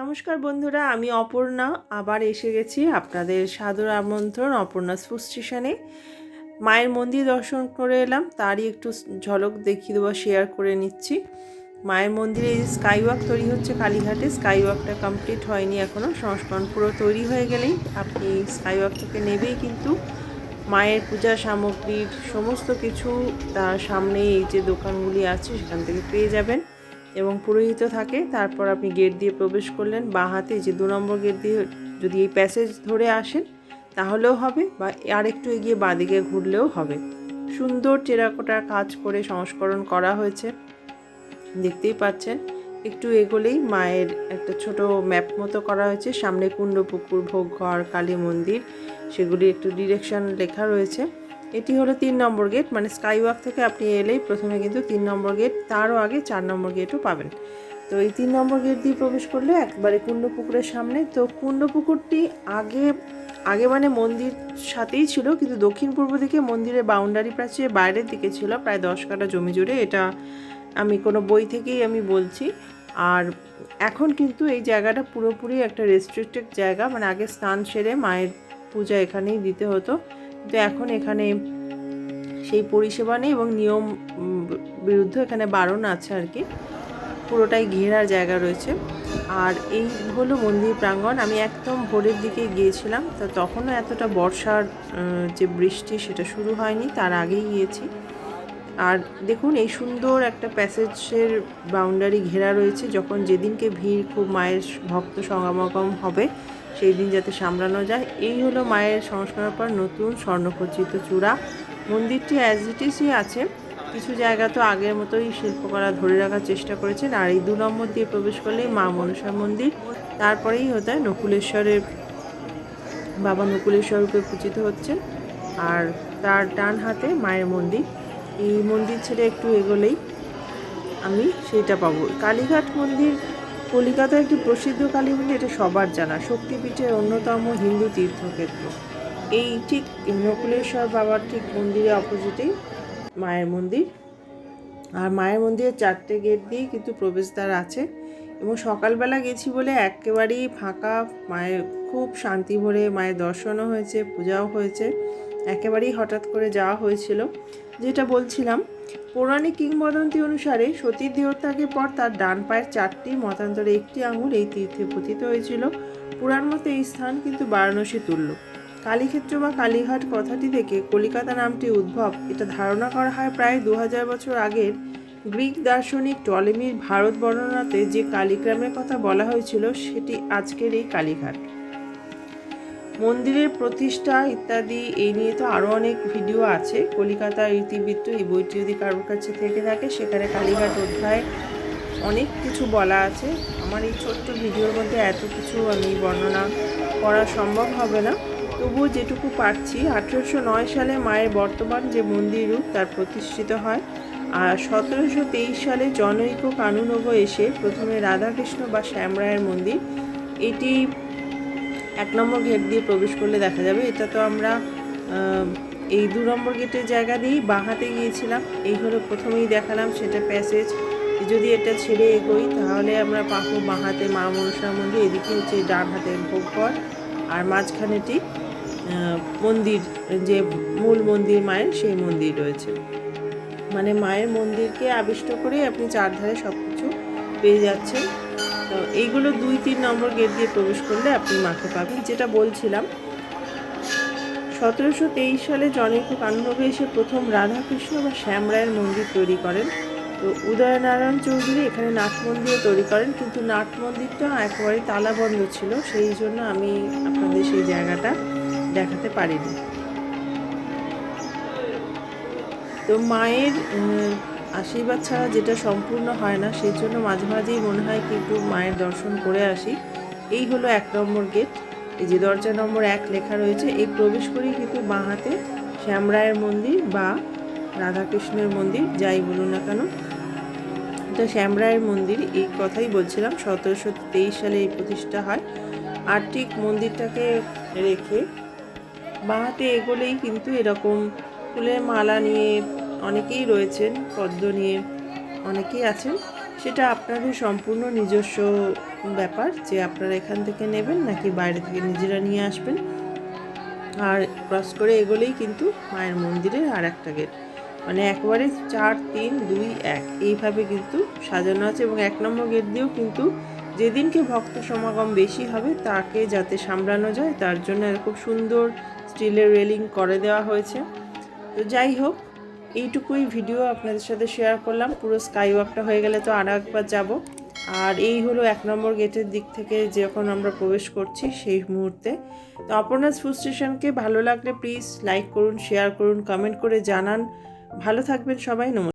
নমস্কার বন্ধুরা, আমি অপর্ণা। আবার এসে গেছি আপনাদের সাদর আমন্ত্রণ অপর্ণা ফুড স্টেশনে। মায়ের মন্দির দর্শন করে এলাম, তারই একটু ঝলক দেখিয়ে দেবো শেয়ার করে নিচ্ছি। মায়ের মন্দিরে এই স্কাই ওয়াক তৈরি হচ্ছে কালীঘাটে স্কাই ওয়াকটা কমপ্লিট হয়নি এখনও সংস্করণ পুরো তৈরি হয়ে গেলেই আপনি স্কাই ওয়াক থেকে নেবেই কিন্তু। মায়ের পূজা সামগ্রীর সমস্ত কিছু তার সামনে এই যে দোকানগুলি আছে, সেখান থেকে পেয়ে যাবেন। এবং পুরোহিত থাকে, তারপর আপনি গেট দিয়ে প্রবেশ করলেন, বাঁ হাতে যে দু নম্বর গেট দিয়ে যদি এই প্যাসেজ ধরে আসেন, তাহলেও হবে, বা আর একটু এগিয়ে বাঁদিকে ঘুরলেও হবে। সুন্দর টেরাকোটার কাজ করে সংস্করণ করা হয়েছে, দেখতেই পাচ্ছেন। একটু এগোলেই মায়ের একটা ছোট ম্যাপ মতো করা হয়েছে, সামনে কুণ্ডপুকুর, ভোগঘর, কালী মন্দির সেগুলি একটু ডিরেকশন লেখা রয়েছে। এটি হলো তিন নম্বর গেট মানে স্কাই ওয়াক থেকে আপনি এলেই প্রথমে কিন্তু তিন নম্বর গেট, তারও আগে চার নম্বর গেটও পাবেন। তো এই তিন নম্বর গেট দিয়ে প্রবেশ করলে একবারে কুণ্ডপুকুরের সামনে। তো কুণ্ডপুকুরটি আগে আগে মানে মন্দির সাথেই ছিল, কিন্তু দক্ষিণ পূর্ব দিকে মন্দিরের বাউন্ডারি প্রাচীরের বাইরের দিকে ছিল, প্রায় দশ কাটা জমি জুড়ে। এটা আমি কোনো বই থেকেই আমি বলছি। আর এখন কিন্তু এই জায়গাটা পুরোপুরি একটা রেস্ট্রিক্টেড জায়গা মানে আগে স্নান সেরে মায়ের পূজা এখানেই দিতে হতো। কিন্তু এখন এখানে সেই পরিষেবা নেই এবং নিয়ম বিরুদ্ধ এখানে বারণ আছে আর কি। পুরোটাই ঘেরার জায়গা রয়েছে। আর এই হলো মন্দির প্রাঙ্গণ। আমি একদম ভোরের দিকে গিয়েছিলাম। তো তখনও এতটা বর্ষার যে বৃষ্টি সেটা শুরু হয়নি, তার আগেই গিয়েছি। আর দেখুন, এই সুন্দর একটা প্যাসেজের বাউন্ডারি ঘেরা রয়েছে। যখন যেদিনকে ভিড়, খুব মায়ের ভক্ত সমাগম হবে, সেই দিন যাতে সামলানো যায়। এই হলো মায়ের সংস্কারের পর নতুন স্বর্ণখচিত চূড়া। মন্দিরটি অ্যাজ ইট ইসই আছে। কিছু জায়গা তো আগের মতোই শিল্পকলা ধরে রাখার চেষ্টা করেছেন। আর এই দু নম্বর দিয়ে প্রবেশ করলেই মা মনসা মন্দির। তারপরেই হতে হয় নকুলেশ্বরের, বাবা নকুলেশ্বর রূপে পূজিত হচ্ছেন। আর তার ডান হাতে মায়ের মন্দির। এই মন্দির ছেড়ে একটু এগোলেই আমি সেইটা পাবো। কালীঘাট মন্দির কলিকাতার একটি প্রসিদ্ধ কালী মন্দির, এটা সবার জানা। শক্তিপীঠের অন্যতম হিন্দু তীর্থক্ষেত্র। এই ঠিক নকুলেশ্বর বাবার ঠিক মন্দিরের অপোজিটেই মায়ের মন্দির। আর মায়ের মন্দিরের চারটে গেট দিয়েই কিন্তু প্রবেশদ্বার আছে। এবং সকালবেলা গেছি বলে একেবারেই ফাঁকা, মায়ের খুব শান্তি ভরে মায়ের দর্শনও হয়েছে, পূজাও হয়েছে। একেবারেই হঠাৎ করে যাওয়া হয়েছিল। যেটা বলছিলাম, পৌরাণিক কিংবদন্তি অনুসারে সতীর দেহত্যাগের পর তার ডান পায়ের চারটি মতান্তরে একটি আঙুল এই তীর্থে পতিত হয়েছিল। পুরাণ মতে এই স্থান কিন্তু বারাণসী তুল্য। কালীক্ষেত্র বা কালীঘাট কথাটি থেকে কলিকাতা নামটি উদ্ভব। এটা ধারণা করা হয় প্রায় দু হাজার বছর আগের গ্রিক দার্শনিক টলেমির ভারত বর্ণনাতে যে কালীগ্রামের কথা বলা হয়েছিল, সেটি আজকের এই কালীঘাট। মন্দিরের প্রতিষ্ঠা ইত্যাদি এই নিয়ে তো আরও অনেক ভিডিও আছে। কলিকাতার ইতিবৃত্ত এই বইটি যদি কারোর কাছে থেকে থাকে, সেখানে কালীঘাট অধ্যায় অনেক কিছু বলা আছে। আমার এই ছোট্ট ভিডিওর মধ্যে এত কিছু আমি বর্ণনা করা সম্ভব হবে না। তবুও যেটুকু পারছি, আঠেরোশো নয় সালে মায়ের বর্তমান যে মন্দির রূপ, তার প্রতিষ্ঠিত হয়। আর সতেরোশো তেইশ সালে জনৈক কানুনগ এসে প্রথমে রাধাকৃষ্ণ বা শ্যামরায়ের মন্দির। এটি এক নম্বর গেট দিয়ে প্রবেশ করলে দেখা যাবে। এটা তো আমরা এই দু নম্বর গেটের জায়গা দিয়েই বাঁহাতে গিয়েছিলাম। এই হলো প্রথমেই দেখালাম সেটা প্যাসেজ। যদি এটা ছেড়ে এগোই, তাহলে আমরা পাবো বাঁহাতে মা মনসা মন্দির, এদিকে হচ্ছে ডান হাতে ভোগঘর। আর মাঝখানেটি মন্দির, যে মূল মন্দির মায়ের, সেই মন্দির রয়েছে। মানে মায়ের মন্দিরকে আবিষ্ট করেই আপনি চারধারে সব কিছু পেয়ে যাচ্ছেন। তো এইগুলো দুই, তিন নম্বর গেট দিয়ে প্রবেশ করলে আপনি মাকে পাবেন। যেটা বলছিলাম, সতেরোশো তেইশ সালে জনৈক কানুনবে এসে প্রথম রাধাকৃষ্ণ বা শ্যামরায়ের মন্দির তৈরি করেন। তো উদয়নারায়ণ চৌধুরী এখানে নাট মন্দিরও তৈরি করেন, কিন্তু নাট মন্দিরটা একেবারেই তালাবন্ধ ছিল, সেই জন্য আমি আপনাদের সেই জায়গাটা দেখাতে পারিনি। তো মায়ের আশীর্বাদ ছাড়া যেটা সম্পূর্ণ হয় না, সেই জন্য মাঝে মাঝেই মনে হয় কি একটু মায়ের দর্শন করে আসি। এই হলো এক নম্বর গেট। এই যে দরজা নম্বর এক লেখা রয়েছে, এই প্রবেশ করেই কিন্তু বাঁ হাতে শ্যামরায়ের মন্দির বা রাধাকৃষ্ণের মন্দির, যাই বলুন না কেন। এটা শ্যামরায়ের মন্দির, এই কথাই বলছিলাম, সতেরোশো তেইশ সালে এই প্রতিষ্ঠা হয়। আর ঠিক মন্দিরটাকে রেখে বাঁহাতে এগোলেই কিন্তু এরকম ফুলের মালা নিয়ে অনেকেই রয়েছেন, পদ্ম নিয়ে অনেকেই আছেন। সেটা আপনাদের সম্পূর্ণ নিজস্ব ব্যাপার যে আপনারা এখান থেকে নেবেন নাকি বাইরে থেকে নিজেরা নিয়ে আসবেন। আর ক্রস করে এগোলেই কিন্তু মায়ের মন্দিরের আর একটা গেট। মানে একবারে চার, তিন, দুই, এক। এইভাবে কিন্তু সাজানো আছে এবং এক নম্বর গেট দিয়েও কিন্তু যেদিনকে ভক্ত সমাগম বেশি হবে তাকে যাতে সামলানো যায়, তার জন্য খুব সুন্দর স্টিলের রেলিং করে দেওয়া হয়েছে। তো যাই হোক এইটুকুই ভিডিও আপনাদের সাথে শেয়ার করলাম। পুরো স্কাই ওয়াকটা হয়ে গেলে তো আর একবার যাব। আর এই হলো এক নম্বর গেটের দিক থেকে যখন আমরা প্রবেশ করছি সেই মুহূর্তে। তো অপর্ণাস ফুড স্টেশনকে ভালো লাগলে প্লিজ লাইক করুন শেয়ার করুন কমেন্ট করে জানান। ভালো থাকবেন সবাই, নমস্কার।